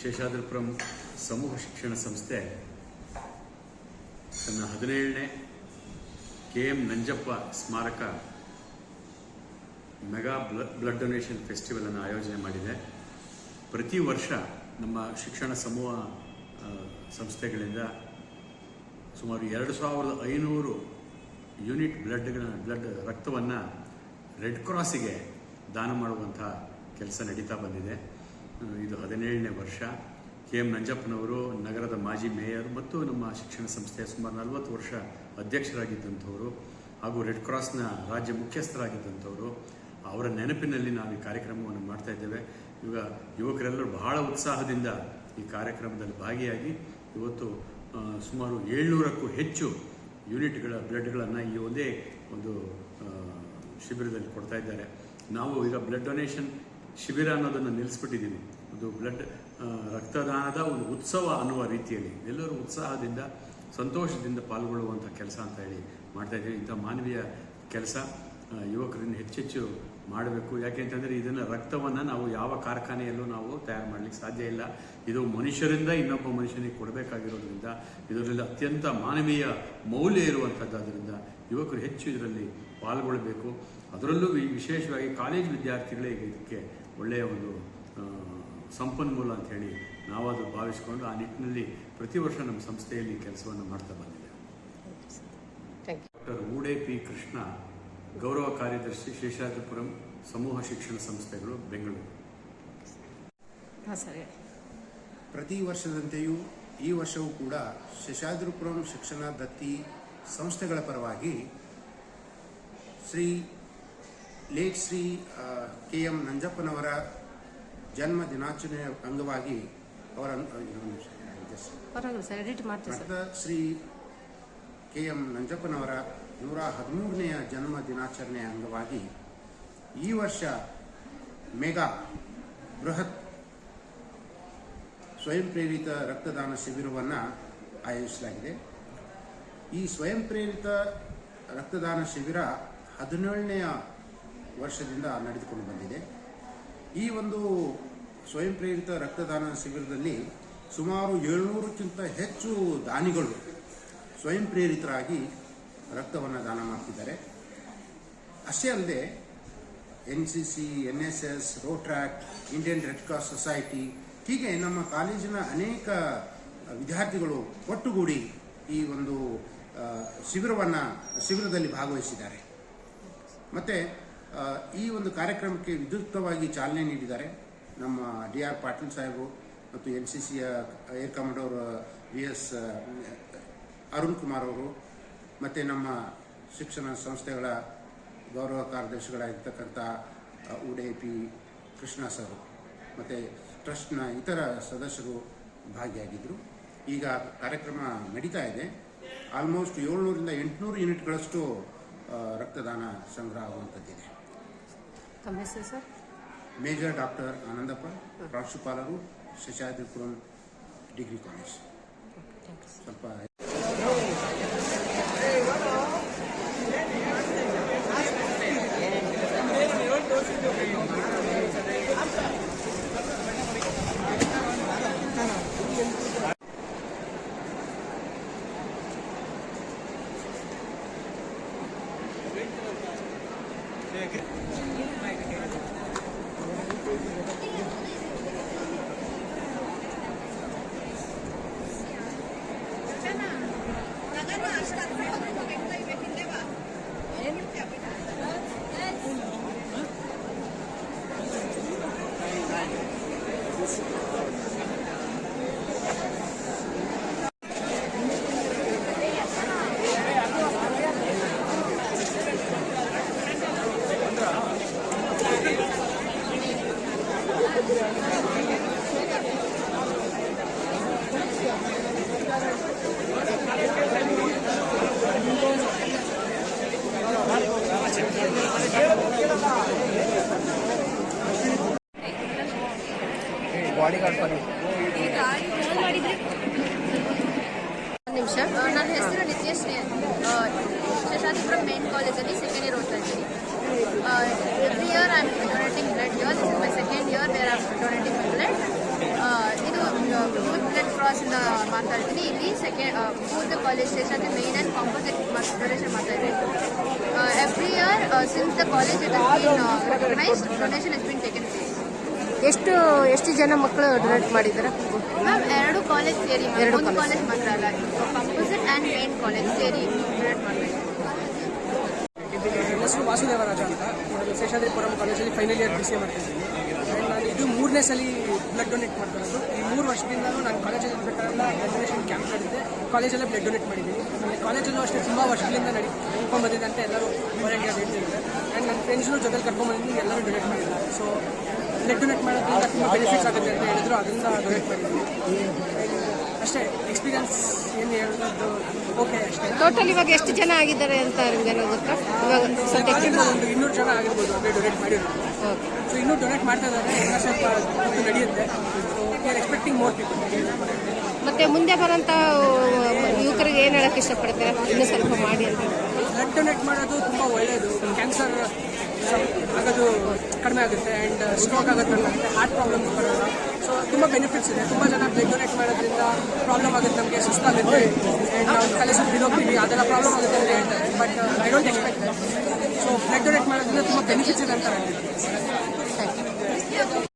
ಶೇಷಾದ್ರಿಪುರಂ ಸಮೂಹ ಶಿಕ್ಷಣ ಸಂಸ್ಥೆ ತನ್ನ ಹದಿನೇಳನೇ ಕೆ ಎಂ ನಂಜಪ್ಪ ಸ್ಮಾರಕ ಮೆಗಾ ಬ್ಲಡ್ ಡೊನೇಷನ್ ಫೆಸ್ಟಿವಲ್ ಅನ್ನು ಆಯೋಜನೆ ಮಾಡಿದೆ. ಪ್ರತಿ ವರ್ಷ ನಮ್ಮ ಶಿಕ್ಷಣ ಸಮೂಹ ಸಂಸ್ಥೆಗಳಿಂದ ಸುಮಾರು ಎರಡು ಸಾವಿರದ ಐನೂರು ಯೂನಿಟ್ ಬ್ಲಡ್ಗಳ, ಬ್ಲಡ್ ರಕ್ತವನ್ನು ರೆಡ್ ಕ್ರಾಸಿಗೆ ದಾನ ಮಾಡುವಂಥ ಕೆಲಸ ನಡೀತಾ ಬಂದಿದೆ. ಇದು ಹದಿನೇಳನೇ ವರ್ಷ. ಕೆ ಎಂ ನಂಜಪ್ಪನವರು, ನಗರದ ಮಾಜಿ ಮೇಯರ್ ಮತ್ತು ನಮ್ಮ ಶಿಕ್ಷಣ ಸಂಸ್ಥೆಯ ಸುಮಾರು ನಲವತ್ತು ವರ್ಷ ಅಧ್ಯಕ್ಷರಾಗಿದ್ದಂಥವರು ಹಾಗೂ ರೆಡ್ ಕ್ರಾಸ್ನ ರಾಜ್ಯ ಮುಖ್ಯಸ್ಥರಾಗಿದ್ದಂಥವರು. ಅವರ ನೆನಪಿನಲ್ಲಿ ನಾವು ಈ ಕಾರ್ಯಕ್ರಮವನ್ನು ಮಾಡ್ತಾ ಇದ್ದೇವೆ. ಈಗ ಯುವಕರೆಲ್ಲರೂ ಬಹಳ ಉತ್ಸಾಹದಿಂದ ಈ ಕಾರ್ಯಕ್ರಮದಲ್ಲಿ ಭಾಗಿಯಾಗಿ ಇವತ್ತು ಸುಮಾರು ಏಳ್ನೂರಕ್ಕೂ ಹೆಚ್ಚು ಯೂನಿಟ್ಗಳ, ಬ್ಲಡ್ಗಳನ್ನು ಈ ಒಂದೇ ಒಂದು ಶಿಬಿರದಲ್ಲಿ ಕೊಡ್ತಾ ಇದ್ದಾರೆ. ನಾವು ಈಗ ಬ್ಲಡ್ ಡೊನೇಷನ್ ಶಿಬಿರ ಅನ್ನೋದನ್ನು ನಿಲ್ಲಿಸ್ಬಿಟ್ಟಿದ್ದೀನಿ ಅದು ಬ್ಲಡ್ ರಕ್ತದಾನದ ಒಂದು ಉತ್ಸವ ಅನ್ನುವ ರೀತಿಯಲ್ಲಿ. ಎಲ್ಲರೂ ಉತ್ಸಾಹದಿಂದ, ಸಂತೋಷದಿಂದ ಪಾಲ್ಗೊಳ್ಳುವಂಥ ಕೆಲಸ ಅಂತ ಹೇಳಿ ಮಾಡ್ತಾ ಇದ್ದೀವಿ. ಇಂಥ ಮಾನವೀಯ ಕೆಲಸ ಯುವಕರನ್ನು ಹೆಚ್ಚೆಚ್ಚು ಮಾಡಬೇಕು. ಯಾಕೆಂತಂದರೆ ಇದನ್ನು ರಕ್ತವನ್ನು ನಾವು ಯಾವ ಕಾರ್ಖಾನೆಯಲ್ಲೂ ನಾವು ತಯಾರು ಮಾಡಲಿಕ್ಕೆ ಸಾಧ್ಯ ಇಲ್ಲ. ಇದು ಮನುಷ್ಯರಿಂದ ಇನ್ನೊಬ್ಬ ಮನುಷ್ಯನಿಗೆ ಕೊಡಬೇಕಾಗಿರೋದ್ರಿಂದ ಇದರಲ್ಲಿ ಅತ್ಯಂತ ಮಾನವೀಯ ಮೌಲ್ಯ ಇರುವಂಥದ್ದಾದ್ದರಿಂದ ಯುವಕರು ಹೆಚ್ಚು ಇದರಲ್ಲಿ ಪಾಲ್ಗೊಳ್ಳಬೇಕು ಅದರಲ್ಲೂ ವಿಶೇಷವಾಗಿ ಕಾಲೇಜ್ ವಿದ್ಯಾರ್ಥಿಗಳೇ ಇದಕ್ಕೆ ಒಳ್ಳೆಯ ಒಂದು ಸಂಪನ್ಮೂಲ ಅಂತ ಹೇಳಿ ನಾವದು ಭಾವಿಸಿಕೊಂಡು ಆ ನಿಟ್ಟಿನಲ್ಲಿ ಪ್ರತಿ ವರ್ಷ ನಮ್ಮ ಸಂಸ್ಥೆಯಲ್ಲಿ ಕೆಲಸವನ್ನು ಮಾಡ್ತಾ ಬಂದಿದೆ ಡಾಕ್ಟರ್ ಊಡೆ ಪಿ ಕೃಷ್ಣ ಗೌರವ ಕಾರ್ಯದರ್ಶಿ ಶೇಷಾದ್ರಿಪುರಂ ಸಮೂಹ ಶಿಕ್ಷಣ ಸಂಸ್ಥೆಗಳು ಬೆಂಗಳೂರು. ಹಾಂ ಸರ್. ಪ್ರತಿ ವರ್ಷದಂತೆಯೂ ಈ ವರ್ಷವೂ ಕೂಡ ಶೇಷಾದ್ರಿಪುರಂ ಶಿಕ್ಷಣ ದತ್ತಿ ಸಂಸ್ಥೆಗಳ ಪರವಾಗಿ Shri late Shri K M ನಂಜಪ್ಪನವರ ಜನ್ಮ ದಿನಾಚರಣೆಯ ಅಂಗವಾಗಿ ಅವರ ಶ್ರೀ ಕೆ ಎಂ ನಂಜಪ್ಪನವರ ನೂರ ಹದಿಮೂರನೆಯ ಜನ್ಮ ದಿನಾಚರಣೆಯ ಅಂಗವಾಗಿ ಈ ವರ್ಷ ಮೆಗಾ ಬೃಹತ್ ಸ್ವಯಂ ಪ್ರೇರಿತ ರಕ್ತದಾನ ಶಿಬಿರವನ್ನು ಆಯೋಜಿಸಲಾಗಿದೆ. ಈ ಸ್ವಯಂ ಪ್ರೇರಿತ ರಕ್ತದಾನ ಶಿಬಿರ ಹದಿನೇಳನೆಯ ವರ್ಷದಿಂದ ನಡೆದುಕೊಂಡು ಬಂದಿದೆ. ಈ ಒಂದು ಸ್ವಯಂ ಪ್ರೇರಿತ ರಕ್ತದಾನ ಶಿಬಿರದಲ್ಲಿ ಸುಮಾರು ಏಳ್ನೂರಕ್ಕಿಂತ ಹೆಚ್ಚು ದಾನಿಗಳು ಸ್ವಯಂ ಪ್ರೇರಿತರಾಗಿ ರಕ್ತವನ್ನು ದಾನ ಮಾಡ್ತಿದ್ದಾರೆ. ಅಷ್ಟೇ ಅಲ್ಲದೆ N C C, N S S, Rotaract, Indian red cross society, ಹೀಗೆ ನಮ್ಮ ಕಾಲೇಜಿನ ಅನೇಕ ವಿದ್ಯಾರ್ಥಿಗಳು ಒಟ್ಟುಗೂಡಿ ಈ ಒಂದು ಶಿಬಿರವನ್ನು, ಶಿಬಿರದಲ್ಲಿ ಭಾಗವಹಿಸಿದ್ದಾರೆ. ಮತ್ತು ಈ ಒಂದು ಕಾರ್ಯಕ್ರಮಕ್ಕೆ ವಿದ್ಯುಕ್ತವಾಗಿ ಚಾಲನೆ ನೀಡಿದ್ದಾರೆ ನಮ್ಮ ಡಿ ಆರ್ ಪಾಟೀಲ್ ಸಾಹೇಬರು ಮತ್ತು ಎನ್ ಸಿ ಸಿಯ air commander, V S, Arun Kumar ಅವರು. ಮತ್ತು ನಮ್ಮ ಶಿಕ್ಷಣ ಸಂಸ್ಥೆಗಳ ಗೌರವ ಕಾರ್ಯದರ್ಶಿಗಳಾಗಿರ್ತಕ್ಕಂಥ ಅ, ಉಡೆ ಪಿ ಕೃಷ್ಣ ಸರ್ ಮತ್ತು ಟ್ರಸ್ಟ್ನ ಇತರ ಸದಸ್ಯರು ಭಾಗಿಯಾಗಿದ್ದರು ಈಗ ಕಾರ್ಯಕ್ರಮ ನಡೀತಾ ಇದೆ. ಆಲ್ಮೋಸ್ಟ್ ಏಳ್ನೂರಿಂದ ಎಂಟುನೂರು ಯೂನಿಟ್ಗಳಷ್ಟು ರಕ್ತದಾನ ಸಂಗ್ರಹ ಆಗುವಂಥದ್ದಿದೆ ತಮ್ಮ ಹೆಸರು ಸರ್? ಮೇಜರ್ ಡಾಕ್ಟರ್ ಆನಂದಪ್ಪ ಪ್ರಾಂಶುಪಾಲರು ಶಶಾದ್ರಿಪುರಂ ಡಿಗ್ರಿ ಕಾಲೇಜ್. ಸ್ವಲ್ಪ 明日 ಒಂದು ನಿಮಿಷ. ನನ್ನ ಹೆಸರು ನಿತ್ಯಶ್ರೀ ಅಂತ ಶಶಾದಿಪುರಂ ಮೇನ್ ಕಾಲೇಜಲ್ಲಿ ಸೆಕೆಂಡ್ ಇಯರ್ ಓದ್ತಾ ಇದ್ದೀನಿ. Every year I am donating blood member there are donating blood ಇದು ಯೂತ್ ಬ್ಲಡ್ ಕ್ರಾಸಿಂದ ಮಾತಾಡ್ತೀನಿ. ಇಲ್ಲಿ second fourth college station main and composite donation ಮಾತಾಡ್ತೀನಿ every year since the college it recognise donation is been taken place ಎಷ್ಟು ಎಷ್ಟು ಜನ ಮಕ್ಕಳು donate ಮಾಡಿದ್ದಾರೆ? ಮ್ಯಾಮ್ ಎರಡು ಕಾಲೇಜ್ ಸೇರಿ ಎರಡು ಕಾಲೇಜ್ ಮಾತ್ರ ಅಲ್ಲ ಕಂಪೋಸಿಟ್ ಆ್ಯಂಡ್ ಮೇನ್ ಕಾಲೇಜ್ ಸೇರಿ ಡೊನೇಟ್ ಮಾಡಬೇಕು. ಹೆಸರು ವಾಸುದೇವರಾಜ ಅಂತ. ಶೇಷಾದ್ರಿಪುರಂ ಕಾಲೇಜಲ್ಲಿ ಫೈನಲ್ ಇಯರ್ ಬಿ ಸಿ ಮಾಡ್ತಿದ್ದೀನಿ. ಇದು ಮೂರನೇ ಸಲ ಬ್ಲಡ್ ಡೊನೇಟ್ ಮಾಡ್ಕೊಳ್ಳೋದು. ಈ ಮೂರು ವರ್ಷದಿಂದಲೂ ನಾನು ಕಾಲೇಜಲ್ಲಿ ಇರಬೇಕಾದ್ರೆ ಡೊನೇಷನ್ ಕ್ಯಾಂಪ್ ನಡೆದಿದೆ ಕಾಲೇಜಲ್ಲೇ ಬ್ಲಡ್ ಡೊನೇಟ್ ಮಾಡಿದ್ದೀನಿ. ಆಮೇಲೆ ಕಾಲೇಜಲ್ಲೂ ಅಷ್ಟೇ ತುಂಬ ವರ್ಷಗಳಿಂದ ನಡಿ ಕರ್ಕೊಂಡ್ಬಂದಿದೆ ಅಂತ ಎಲ್ಲರೂ ವಾಲಂಟಿಯರ್ ಹೇಳ್ತಿದ್ದಾರೆ. ಆ್ಯಂಡ್ ನನ್ನ ಫ್ರೆಂಡ್ಸ್ನು ಜೊತೆಲಿ ಕರ್ಕೊಂಡ್ಬಂದಿದ್ದೀನಿ ಎಲ್ಲರೂ ಡೊನೇಟ್ ಮಾಡಿದ್ದಾರೆ. ಸೊ ಬ್ಲಡ್ ಡೊನೇಟ್ ಮಾಡೋದ್ರಿಂದ ತುಂಬ ಬೆನಿಫಿಟ್ಸ್ ಆಗುತ್ತೆ ಅಂತ ಹೇಳಿದ್ರು, ಅದರಿಂದ ಡೊನೇಟ್ ಮಾಡಿದ್ದೀನಿ. ಅಷ್ಟೇ ಎಕ್ಸ್ಪೀರಿಯನ್ಸ್ ಏನು ಹೇಳೋದು ಓಕೆ ಅಷ್ಟೇ. ಟೋಟಲ್ ಇವಾಗ ಎಷ್ಟು ಜನ ಆಗಿದ್ದಾರೆ ಅಂತ ನಿಮ್ಗೇನೋ ಗೊತ್ತಾ? ಇವಾಗ ಸದ್ಯಕ್ಕೆ ಒಂದು ಇನ್ನೂರು ಜನ ಆಗಿರ್ಬೋದು ಅಂದರೆ ಡೊನೇಟ್ ಮಾಡಿರೋದು. ಓಕೆ ಸೊ ಇನ್ನೂ ಡೊನೇಟ್ ಮಾಡ್ತಾ ಇದ್ದಾರೆ ಇನ್ನೂ ಸ್ವಲ್ಪ ಹೊತ್ತು ನಡೆಯುತ್ತೆ. So we are expecting more people ಮತ್ತೆ ಮುಂದೆ ಬರೋಂಥ ಯುವಕರಿಗೆ ಏನು ಹೇಳಕ್ಕೆ ಇಷ್ಟಪಡ್ತಾರೆ? ಇನ್ನೂ ಸ್ವಲ್ಪ ಮಾಡಿ ಅಂತ. ಬ್ಲಡ್ ಡೊನೇಟ್ ಮಾಡೋದು ತುಂಬ ಒಳ್ಳೆಯದು ಕ್ಯಾನ್ಸರ್ ಆಗೋದು ಕಡಿಮೆ ಆಗುತ್ತೆ ಆ್ಯಂಡ್ ಸ್ಟ್ರೋಕ್ ಆಗೋದು ಆಗುತ್ತೆ ಹಾರ್ಟ್ ಪ್ರಾಬ್ಲಮ್ಸ್ ಬರೋಲ್ಲ. ತುಂಬ ಬೆನಿಫಿಟ್ಸ್ ಇದೆ. ತುಂಬ ಜನ ಬ್ಲಡ್ ಡೊನೇಟ್ ಮಾಡೋದ್ರಿಂದ ಪ್ರಾಬ್ಲಮ್ ಆಗುತ್ತೆ, ನಮಗೆ ಸುಸ್ತಾಗುತ್ತೆ. ನಾವು ತಲೆ ಸುತ್ತ ಅದೆಲ್ಲ ಪ್ರಾಬ್ಲಮ್ ಆಗುತ್ತೆ ಅಂತ ಹೇಳ್ತಾರೆ. But I don't expect so blood donate ಮಾಡೋದ್ರಿಂದ ತುಂಬ ಬೆನಿಫಿಟ್ಸ್ ಇದೆ ಅಂತ ಹೇಳ್ತೀನಿ